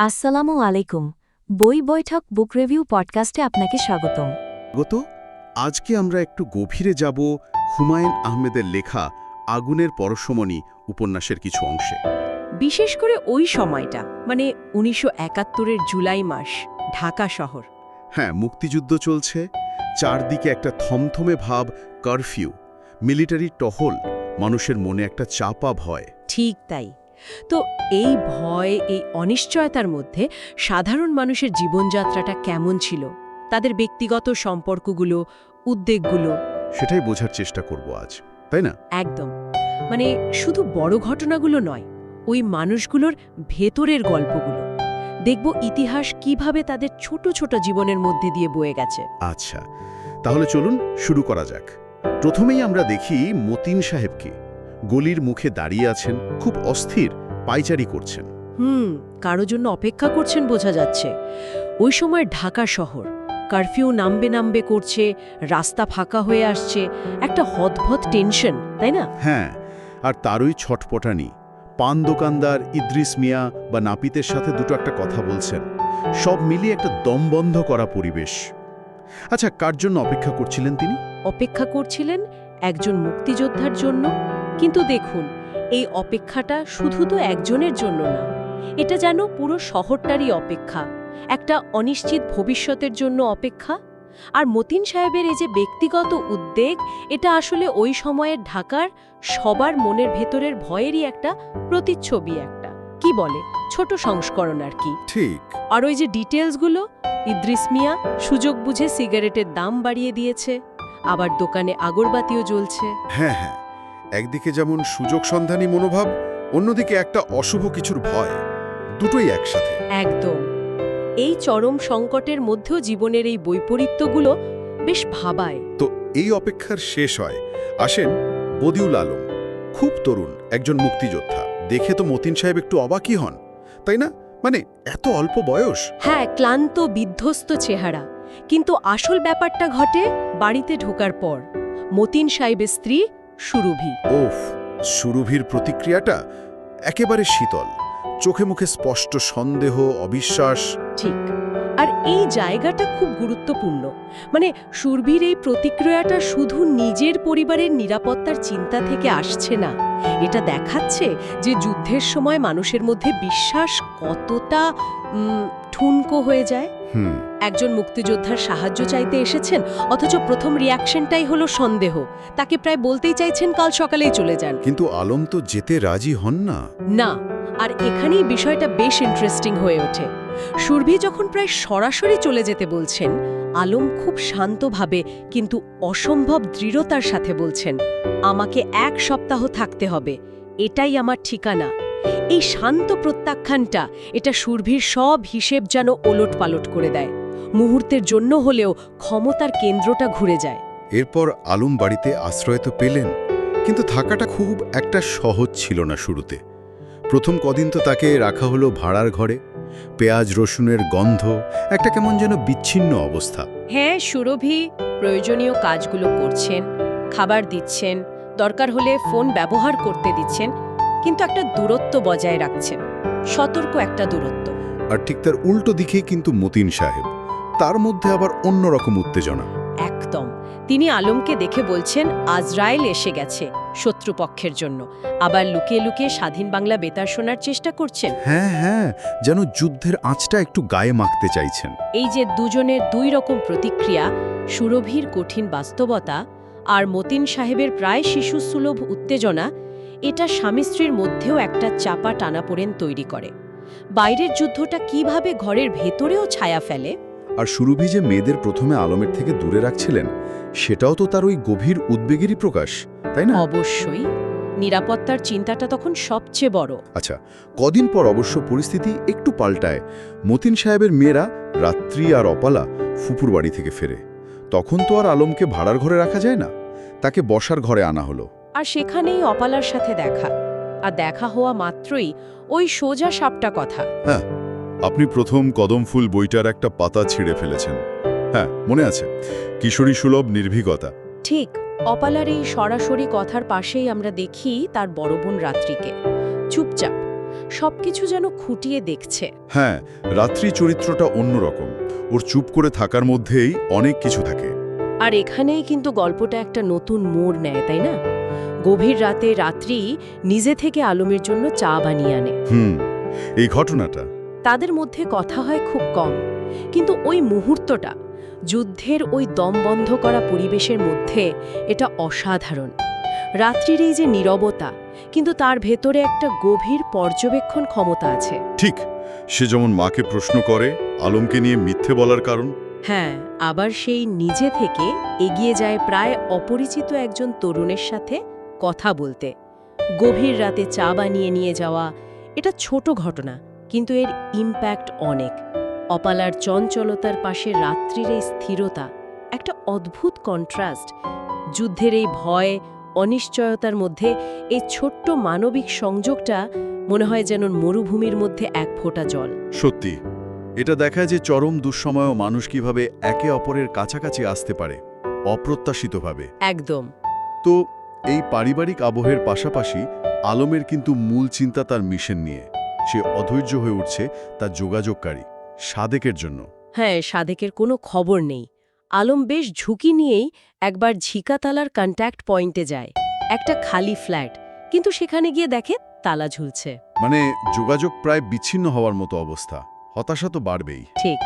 আসসালামু আলাইকুম। বই বৈঠক বুক রিভিউ পডকাস্টে আপনাকে স্বাগতম। গত আজকে আমরা একটু গভীরে যাব হুমায়ুন আহমেদের লেখা আগুনের পরশমণি উপন্যাসের কিছু অংশে। বিশেষ করে ওই সময়টা মানে উনিশশো একাত্তরের জুলাই মাস ঢাকা শহর। হ্যাঁ মুক্তিযুদ্ধ চলছে চারদিকে একটা থমথমে ভাব কারফিউ মিলিটারি টহল মানুষের মনে একটা চাপা ভয়। ঠিক তাই। তো এই ভয় এই অনিশ্চয়তার মধ্যে সাধারণ মানুষের জীবনযাত্রাটা কেমন ছিল? তাদের ব্যক্তিগত সম্পর্কগুলো উদ্বেগগুলো? সেটাই বোঝার চেষ্টা করব আজ তাই না? একদম। মানে শুধু বড় ঘটনাগুলো নয় ওই মানুষগুলোর ভেতরের গল্পগুলো। দেখব ইতিহাস কীভাবে তাদের ছোট ছোট জীবনের মধ্যে দিয়ে বয়ে গেছে। আচ্ছা তাহলে চলুন শুরু করা যাক। প্রথমেই আমরা দেখি মতিন সাহেবকে। গলির মুখে দাঁড়িয়ে আছেন খুব অস্থির পাইচারি করছেন। হুম কারও জন্য অপেক্ষা করছেন বোঝা যাচ্ছে। ওই সময় ঢাকা শহর কারফিউ নামবে নামবে করছে রাস্তা ফাঁকা হয়ে আসছে একটা হদভদ টেনশন তাই না? হ্যাঁ আর তারই ছটপটানি। পান দোকানদার ইদ্রিস মিয়া বা নাপিতের সাথে দুটো একটা কথা বলছেন। সব মিলিয়ে একটা দমবন্ধ করা পরিবেশ। আচ্ছা কার জন্য অপেক্ষা করছিলেন তিনি? অপেক্ষা করছিলেন একজন মুক্তিযোদ্ধার জন্য কিন্তু দেখুন এই অপেক্ষাটা শুধু তো একজনের জন্য না। এটা যেন পুরো শহরটারই অপেক্ষা একটা অনিশ্চিত ভবিষ্যতের জন্য অপেক্ষা। আর মতিন সাহেবের এই যে ব্যক্তিগত উদ্বেগ এটা আসলে ওই সময়ের ঢাকার সবার মনের ভেতরের ভয়েরই একটা প্রতিচ্ছবি একটা। কি বলে? ছোট সংস্করণ আর কি। ঠিক। আর ওই যে ডিটেলসগুলো ইদ্রিস মিয়া সুযোগ বুঝে সিগারেটের দাম বাড়িয়ে দিয়েছে আবার দোকানে আগরবাতিও জ্বলছে। হ্যাঁ হ্যাঁ। একদিকে যেমন সুযোগ সন্ধানী মনোভাব অন্যদিকে একটা অশুভ কিছুর ভয় দুটোই একসাথে। একদম। এই চরম সংকটের মধ্যেও জীবনের এই বৈপরীত্যগুলো বেশ ভাবায়। তো এই অপেক্ষার শেষ হয়। আসেন বদিউল আলম খুব তরুণ একজন মুক্তিযোদ্ধা। দেখে তো মতিন সাহেব একটু অবাকই হন তাই না? মানে এত অল্প বয়স। হ্যাঁ ক্লান্ত বিধ্বস্ত চেহারা। কিন্তু আসল ব্যাপারটা ঘটে বাড়িতে ঢোকার পর। মতিন সাহেবের স্ত্রী সুরভি। ওফ সুরভির প্রতিক্রিয়াটা একেবারে শীতল। চোখে মুখে স্পষ্ট সন্দেহ অবিশ্বাস। ঠিক। আর এই জায়গাটা খুব গুরুত্বপূর্ণ। মানে সুরভির এই প্রতিক্রিয়াটা শুধু নিজের পরিবারের নিরাপত্তার চিন্তা থেকে আসছে না। এটা দেখাচ্ছে যে যুদ্ধের সময় মানুষের মধ্যে বিশ্বাস কতটা ঠুনকো হয়ে যায়। একজন মুক্তিযোদ্ধার সাহায্য চাইতে এসেছেন অথচ প্রথম রিয়াকশনটাই হলো সন্দেহ। তাকে প্রায় বলতেই চাইছেন কাল সকালেই চলে যান। কিন্তু আলম তো যেতে রাজি হন না। না আর এখানেই বিষয়টা বেশ ইন্টারেস্টিং হয়ে ওঠে। সুরভি যখন প্রায় সরাসরি চলে যেতে বলছেন আলম খুব শান্তভাবে কিন্তু অসম্ভব দৃঢ়তার সাথে বলছেন আমাকে এক সপ্তাহ থাকতে হবে এটাই আমার ঠিকানা। এই শান্ত প্রত্যাখ্যানটা এটা সুরভির সব হিসেব যেন ওলট পালট করে দেয়। মুহূর্তের জন্য হলেও ক্ষমতার কেন্দ্রটা ঘুরে যায়। এরপর আলম বাড়িতে আশ্রয় তো পেলেন কিন্তু থাকাটা খুব একটা সহজ ছিল না শুরুতে। প্রথম কদিন তো তাকে রাখা হলো ভাড়ার ঘরে। পেঁয়াজ রসুনের গন্ধ একটা কেমন যেন বিচ্ছিন্ন অবস্থা। হ্যাঁ সুরভি প্রয়োজনীয় কাজগুলো করছেন খাবার দিচ্ছেন দরকার হলে ফোন ব্যবহার করতে দিচ্ছেন কিন্তু একটা দূরত্ব বজায় রাখছেন সতর্ক একটা দূরত্ব। আর ঠিক তার উল্টো দিকেই কিন্তু মতিন সাহেব। তার মধ্যে আবার অন্যরকম উত্তেজনা। একদম। তিনি আলমকে দেখে বলছেন আজরায়েল এসে গেছে শত্রুপক্ষের জন্য। আবার লুকিয়ে লুকিয়ে স্বাধীন বাংলা বেতার শোনার চেষ্টা করছেন। হ্যাঁ হ্যাঁ যেন যুদ্ধের আঁচটা একটু গায়ে মাখতে চাইছেন। এই যে দুজনের দুই রকম প্রতিক্রিয়া সুরভির কঠিন বাস্তবতা আর মতিন সাহেবের প্রায় শিশু সুলভ উত্তেজনা এটা স্বামী স্ত্রীর মধ্যেও একটা চাপা টানাপোড়েন তৈরি করে। বাইরের যুদ্ধটা কীভাবে ঘরের ভেতরেও ছায়া ফেলে? আর সুরভি যে মেয়েদের প্রথমে আলমের থেকে দূরে রাখছিলেন সেটাও তো তার ওই গভীর উদ্বেগেরই প্রকাশ তাই না? অবশ্যই। নিরাপত্তার চিন্তাটা তখন সবচেয়ে বড়। আচ্ছা কদিন পর অবশ্য পরিস্থিতি একটু পাল্টায়। মতিন সাহেবের মেয়েরা রাত্রি আর অপালা ফুপুর বাড়ি থেকে ফেরে। তখন তো আর আলমকে ভাড়ার ঘরে রাখা যায় না। তাকে বসার ঘরে আনা হলো। আর সেখানেই অপালার সাথে দেখা। আর দেখা হওয়া মাত্রই ওই সোজা সাপটা কথা। হ্যাঁ আপনি প্রথম কদম ফুল বইটার একটা পাতা ছিঁড়ে ফেলেছেন। হ্যাঁ মনে আছে। কিশোরী সুলভ নির্ভীকতা। ঠিক অপালার এই সরাসরি কথার পাশেই আমরা দেখি তার বড় বোন রাত্রিকে। চুপচাপ সবকিছু যেন খুঁটিয়ে দেখছে। হ্যাঁ রাত্রি চরিত্রটা অন্যরকম। ওর চুপ করে থাকার মধ্যেই অনেক কিছু থাকে। আর এখানেই কিন্তু গল্পটা একটা নতুন মোড় নেয় তাই না? গভীর রাতে রাত্রি নিজে থেকে আলমের জন্য চা বানিয়ে আনে। হুম এই ঘটনাটা। তাদের মধ্যে কথা হয় খুব কম কিন্তু ওই মুহূর্তটা যুদ্ধের ওই দম বন্ধ করা পরিবেশের মধ্যে এটা অসাধারণ। রাত্রির এই যে নীরবতা কিন্তু তার ভেতরে একটা গভীর পর্যবেক্ষণ ক্ষমতা আছে। ঠিক সে যেমন মাকে প্রশ্ন করে আলমকে নিয়ে মিথ্যে বলার কারণ। হ্যাঁ আবার সেই নিজে থেকে এগিয়ে যায় প্রায় অপরিচিত একজন তরুণের সাথে কথা বলতে। গভীর রাতে চা বানিয়ে নিয়ে যাওয়া এটা ছোট ঘটনা কিন্তু এর ইম্প্যাক্ট অনেক। অপালার চঞ্চলতার পাশে রাত্রির এই স্থিরতা একটা অদ্ভুত কন্ট্রাস্ট যুদ্ধের এই ভয় অনিশ্চয়তার মধ্যে এই ছোট্ট মানবিক সংযোগটা মনে হয় যেন মরুভূমির মধ্যে এক ফোঁটা জল। সত্যি এটা দেখায় যে চরম দুঃসময়েও মানুষ কীভাবে একে অপরের কাছাকাছি আসতে পারে অপ্রত্যাশিতভাবে। একদম। তো এই পারিবারিক আবহের পাশাপাশি আলমের কিন্তু মূল চিন্তা তার মিশন নিয়ে। সে অধৈর্য হয়ে উঠছে তার যোগাযোগকারী সাদেকের জন্য। হ্যাঁ সাদেকের কোনো খবর নেই। আলম বেশ ঝুঁকি নিয়েই একবার ঝিকাতালার কন্ট্যাক্ট পয়েন্টে যায় একটা খালি ফ্ল্যাট। কিন্তু সেখানে গিয়ে দেখে তালা ঝুলছে। মানে যোগাযোগ প্রায় বিচ্ছিন্ন হওয়ার মতো অবস্থা। হতাশা তো বাড়বেই। ঠিক।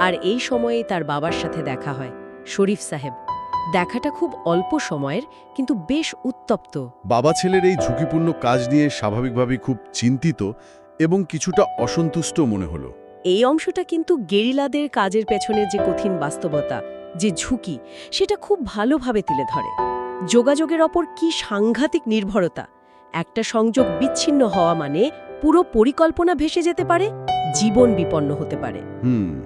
আর এই সময়ে তার বাবার সাথে দেখা হয় শরীফ সাহেব। দেখাটা খুব অল্প সময়ের কিন্তু বেশ উত্তপ্ত। বাবা ছেলের এই ঝুঁকিপূর্ণ কাজ নিয়ে স্বাভাবিকভাবেই খুব চিন্তিত এবং কিছুটা অসন্তুষ্ট মনে হলো। এই অংশটা কিন্তু গেরিলাদের কাজের পেছনের যে কঠিন বাস্তবতা যে ঝুঁকি সেটা খুব ভালোভাবে তুলে ধরে। যোগাযোগের ওপর কি সাংঘাতিক নির্ভরতা? একটা সংযোগ বিচ্ছিন্ন হওয়া মানে পুরো পরিকল্পনা ভেসে যেতে পারে জীবন বিপন্ন হতে পারে। হুম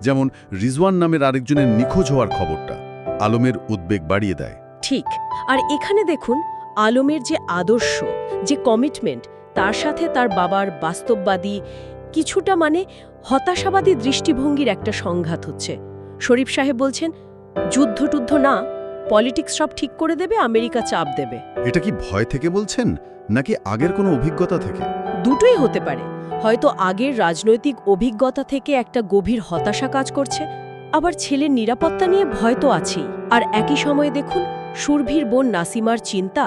যেমন রিজওয়ান নামের আরেকজনের নিখোঁজ হওয়ার খবরটা। আলমের উদ্বেগ বাড়িয়ে দেয়। ঠিক। আর এখানে দেখুন আলমের যে আদর্শ যে কমিটমেন্ট তার সাথে তার বাবার বাস্তববাদী কিছুটা মানে হতাশাবাদী দৃষ্টিভঙ্গির একটা সংঘাত হচ্ছে। শরীফ সাহেব বলছেন যুদ্ধ টুদ্ধ না পলিটিক্স সব ঠিক করে দেবে আমেরিকা চাপ দেবে। এটা কি ভয় থেকে বলছেন নাকি আগের কোনো অভিজ্ঞতা থেকে? দুটোই হতে পারে। হয়তো আগের রাজনৈতিক অভিজ্ঞতা থেকে একটা গভীর হতাশা কাজ করছে আবার ছেলের নিরাপত্তা নিয়ে ভয় তো আছেই। আর একই সময়ে দেখুন সুরভির বোন নাসিমার চিন্তা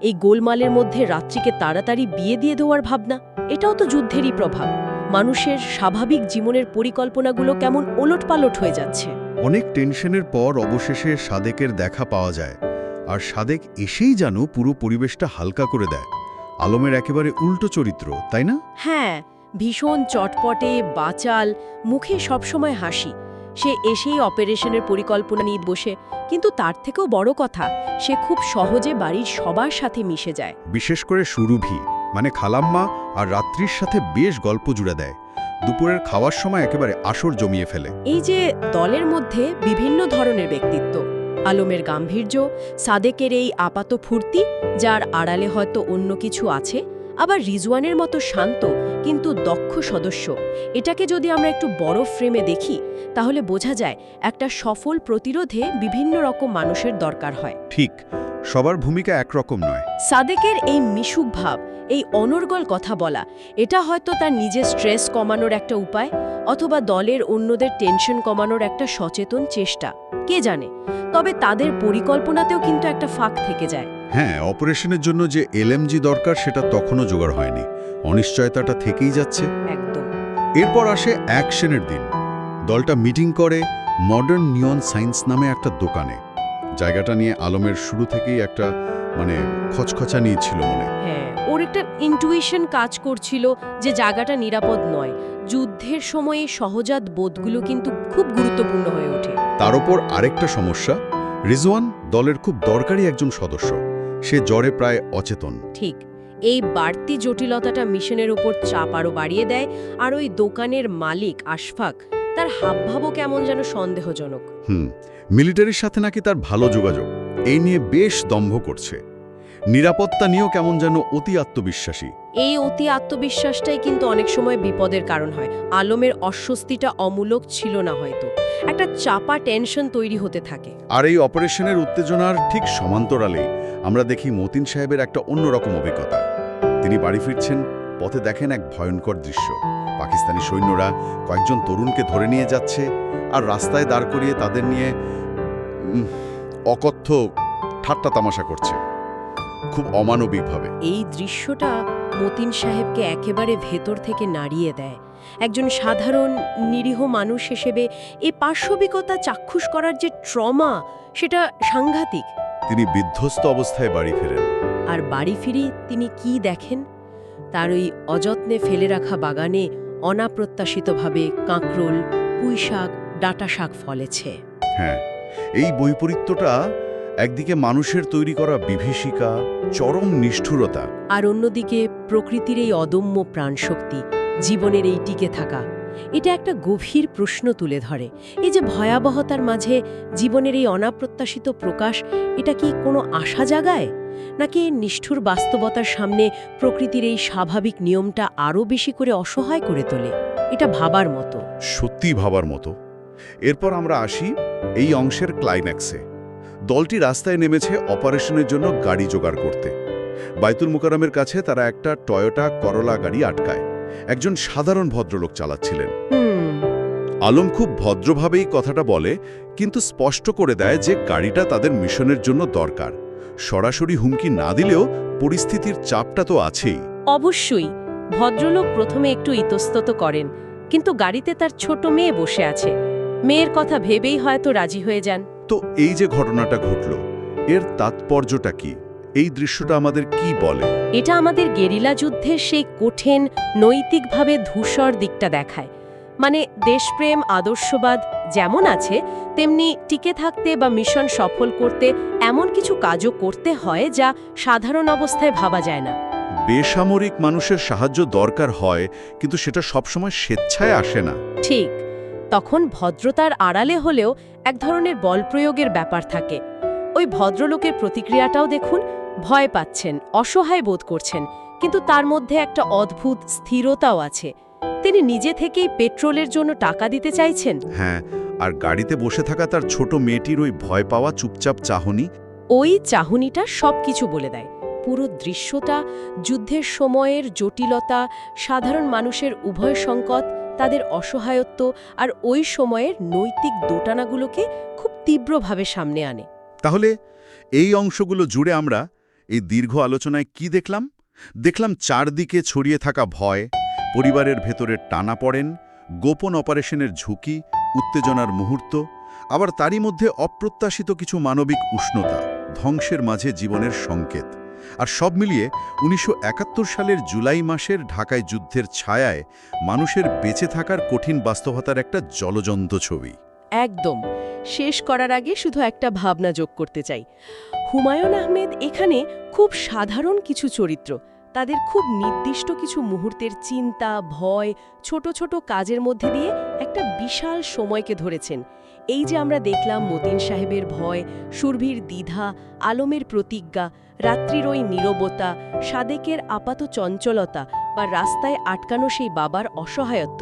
এই গোলমালের মধ্যে রাত্রিকে তাড়াতাড়ি বিয়ে দিয়ে দেওয়ার ভাবনা এটাও তো যুদ্ধেরই প্রভাব। মানুষের স্বাভাবিক জীবনের পরিকল্পনাগুলো কেমন ওলটপালট হয়ে যাচ্ছে। অনেক টেনশনের পর অবশেষে সাদেকের দেখা পাওয়া যায় আর সাদেক এসেই যেন পুরো পরিবেশটা হালকা করে দেয়। আলমের একেবারে উল্টো চরিত্র তাই না? হ্যাঁ ভীষণ চটপটে বাচাল মুখে সবসময় হাসি। সে এসেই অপারেশনের পরিকল্পনা নিয়ে বসে। কিন্তু তার থেকেও বড় কথা সে খুব সহজে বাড়ির সবার সাথে মিশে যায়। বিশেষ করে সুরভি মানে খালাম্মা আর রাত্রির সাথে বেশ গল্প জুড়ে দেয়। দুপুরের খাওয়ার সময় একেবারে আসর জমিয়ে ফেলে। এই যে দলের মধ্যে বিভিন্ন ধরনের ব্যক্তিত্ব আলমের গাম্ভীর্য সাদেকের এই আপাত ফুর্তি যার আড়ালে হয়তো অন্য কিছু আছে আবার রিজওয়ানের মতো শান্ত কিন্তু দক্ষ সদস্য। এটাকে যদি আমরা একটু বড় ফ্রেমে দেখি তাহলে বোঝা যায় একটা সফল প্রতিরোধে বিভিন্ন রকম মানুষের দরকার হয়। ঠিক সবার ভূমিকা একরকম নয়। সাদেকের এই মিশুক ভাব এই অনর্গল কথা বলা এটা হয়তো তার নিজের স্ট্রেস কমানোর একটা উপায় অথবা দলের অন্যদের টেনশন কমানোর একটা সচেতন চেষ্টা কে জানে? তবে তাদের পরিকল্পনাতেও কিন্তু একটা ফাঁক থেকে যায়। হ্যাঁ অপারেশনের জন্য যে এলএমজি দরকার সেটা তখনও জোগাড় হয়নি। অনিশ্চয়তাটা থেকেই যাচ্ছে। একদম। এরপর আসে অ্যাকশনের দিন। দলটা মিটিং করে মডার্ন নিয়ন সায়েন্স নামে একটা দোকানে। জায়গাটা নিয়ে আলমের শুরু থেকেই একটা মানে খচখচা নিয়েছিল মনে। হ্যাঁ ওর একটা ইন্টুইশন কাজ করছিল যে জায়গাটা নিরাপদ নয়। যুদ্ধের সময়ে সহজাত বোধগুলো কিন্তু খুব গুরুত্বপূর্ণ হয়ে ওঠে। তার ওপর আরেকটা সমস্যা রিজওয়ান দলের খুব দরকারি একজন সদস্য। সে জ্বরে প্রায় অচেতন। ঠিক এই বাড়তি জটিলতাটা মিশনের ওপর চাপ আরও বাড়িয়ে দেয় আর ওই দোকানের মালিক আশফাক তার হাবভাবও কেমন যেন সন্দেহজনক। হুম মিলিটারির সাথে নাকি তার ভালো যোগাযোগ এই নিয়ে বেশ দম্ভ করছে। নিরাপত্তা নিয়েও কেমন যেন অতি আত্মবিশ্বাসী। এই অতি আত্মবিশ্বাসটাই কিন্তু অনেক সময় বিপদের কারণ হয়। আলমের অস্বস্তিটা অমূলক ছিল না হয়তো। একটা চাপা টেনশন তৈরি হতে থাকে। আর এই অপারেশনের উত্তেজনার ঠিক সমান্তরালে আমরা দেখি মতিন সাহেবের একটা অন্যরকম অভিজ্ঞতা। তিনি বাড়ি ফিরছেন পথে দেখেন এক ভয়ঙ্কর দৃশ্য। পাকিস্তানি সৈন্যরা কয়েকজন তরুণকে ধরে নিয়ে যাচ্ছে আর রাস্তায় দাঁড় করিয়ে তাদের নিয়ে অকথ্য ঠাট্টা তামাশা করছে। খুব অমানবিকভাবে এই দৃশ্যটা মতিন সাহেবকে একেবারে ভেতর থেকে নাড়িয়ে দেয়। একজন সাধারণ নিরীহ মানুষ হিসেবে এ পার্শ্ববিকতা চাক্ষুষ করার যে ট্রমা সেটা সাংঘাতিক। তিনি বিধ্বস্ত অবস্থায় বাড়ি ফেরেন। আর বাড়ি ফিরে তিনি কি দেখেন? তার ওই অযত্নে ফেলে রাখা বাগানে অনাপ্রত্যাশিতভাবে কাঁকরোল পুঁই শাক ডাটা শাক ফলেছে। হ্যাঁ এই বৈপরীত্যটা একদিকে মানুষের তৈরি করা বিভীষিকা চরম নিষ্ঠুরতা। আর অন্যদিকে প্রকৃতির এই অদম্য প্রাণশক্তি জীবনের এই টিকে থাকা। এটা একটা গভীর প্রশ্ন তুলে ধরে। এই যে ভয়াবহতার মাঝে জীবনের এই অনাপ্রত্যাশিত প্রকাশ এটা কি কোনো আশা জাগায়? নাকি নিষ্ঠুর বাস্তবতার সামনে প্রকৃতির এই স্বাভাবিক নিয়মটা আরও বেশি করে অসহায় করে তোলে? এটা ভাবার মতো। সত্যি ভাবার মতো। এরপর আমরা আসি এই অংশের ক্লাইম্যাক্সে দলটি রাস্তায় নেমেছে অপারেশনের জন্য গাড়ি জোগাড় করতে। বাইতুল মুকারমের কাছে তারা একটা টয়োটা করলা গাড়ি আটকায়। একজন সাধারণ ভদ্রলোক চালাচ্ছিলেন। হুম। আলম খুব ভদ্রভাবেই কথাটা বলে কিন্তু স্পষ্ট করে দেয় যে গাড়িটা তাদের মিশনের জন্য দরকার। সরাসরি হুমকি না দিলেও পরিস্থিতির চাপটা তো আছেই। অবশ্যই ভদ্রলোক প্রথমে একটু ইতস্তত করেন কিন্তু গাড়িতে তার ছোট মেয়ে বসে আছে। মেয়ের কথা ভেবেই হয়তো রাজি হয়ে যান। তো এই যে ঘটনাটা ঘটল এর তাৎপর্যটা কি? এই দৃশ্যটা আমাদের কি বলে? এটা আমাদের গেরিলা যুদ্ধের সেই কঠিন নৈতিকভাবে ধূসর দিকটা দেখায়। মানে দেশপ্রেম আদর্শবাদ যেমন আছে তেমনি টিকে থাকতে বা মিশন সফল করতে এমন কিছু কাজও করতে হয় যা সাধারণ অবস্থায় ভাবা যায় না। বেসামরিক মানুষের সাহায্য দরকার হয় কিন্তু সেটা সবসময় স্বেচ্ছায় আসে না। ঠিক। তখন ভদ্রতার আড়ালে হলেও এক ধরনের বল প্রয়োগের ব্যাপার থাকে। ওই ভদ্রলোকের প্রতিক্রিয়াটাও দেখুন ভয় পাচ্ছেন অসহায় বোধ করছেন কিন্তু তার মধ্যে একটা অদ্ভুত স্থিরতাও আছে। তিনি নিজে থেকেই পেট্রোলের জন্য টাকা দিতে চাইছেন? হ্যাঁ আর গাড়িতে বসে থাকা তার ছোট মেয়েটির ওই ভয় পাওয়া চুপচাপ চাহনি। ওই চাহনিটা সবকিছু বলে দেয়। পুরো দৃশ্যটা যুদ্ধের সময়ের জটিলতা সাধারণ মানুষের উভয় সংকট তাদের অসহায়ত্ব আর ওই সময়ের নৈতিক দোটানাগুলোকে খুব তীব্রভাবে সামনে আনে। তাহলে এই অংশগুলো জুড়ে আমরা এই দীর্ঘ আলোচনায় কি দেখলাম? দেখলাম চারদিকে ছড়িয়ে থাকা ভয়, পরিবারের ভেতরের টানা পড়েন, গোপন অপারেশনের ঝুঁকি, উত্তেজনার মুহূর্ত, আবার তারই মধ্যে অপ্রত্যাশিত কিছু মানবিক উষ্ণতা, ধ্বংসের মাঝে জীবনের সংকেত। আর সব মিলিয়ে উনিশশো সালের জুলাই মাসের ঢাকায় যুদ্ধের ছায়ায় মানুষের বেঁচে থাকার কঠিন বাস্তবতার একটা জলজন্ত ছবি। একদম। শেষ করার আগে শুধু একটা ভাবনা যোগ করতে চাই। হুমায়ুন আহমেদ এখানে খুব সাধারণ কিছু চরিত্র। তাদের খুব নির্দিষ্ট কিছু মুহূর্তের চিন্তা, ভয়, ছোট ছোট কাজের মধ্যে দিয়ে একটা বিশাল সময়কে ধরেছেন। এই যে আমরা দেখলাম মতিন সাহেবের ভয়, সুরভির দ্বিধা, আলমের প্রতিজ্ঞা, রাত্রির ওই নীরবতা, সাদেকের আপাত চঞ্চলতা বা রাস্তায় আটকানো সেই বাবার অসহায়ত্ব,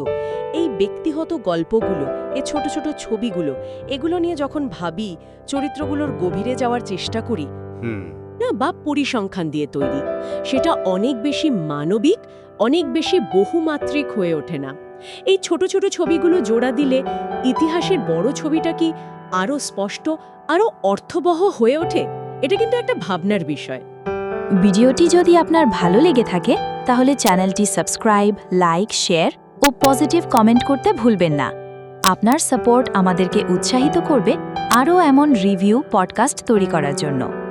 এই ব্যক্তিগত গল্পগুলো, এ ছোট ছোট ছবিগুলো, এগুলো নিয়ে যখন ভাবি, চরিত্রগুলোর গভীরে যাওয়ার চেষ্টা করি না, বা পরিসংখ্যান দিয়ে তৈরি। সেটা অনেক বেশি মানবিক, অনেক বেশি বহুমাত্রিক হয়ে ওঠে না। এই ছোট ছোট ছবিগুলো জোড়া দিলে ইতিহাসের বড় ছবিটা কি আরও স্পষ্ট, আরও অর্থবহ হয়ে ওঠে? এটা কিন্তু একটা ভাবনার বিষয়। ভিডিওটি যদি আপনার ভালো লেগে থাকে, তাহলে চ্যানেলটি সাবস্ক্রাইব, লাইক, শেয়ার ও পজিটিভ কমেন্ট করতে ভুলবেন না। আপনার সাপোর্ট আমাদেরকে উৎসাহিত করবে আরও এমন রিভিউ, পডকাস্ট তৈরি করার জন্য।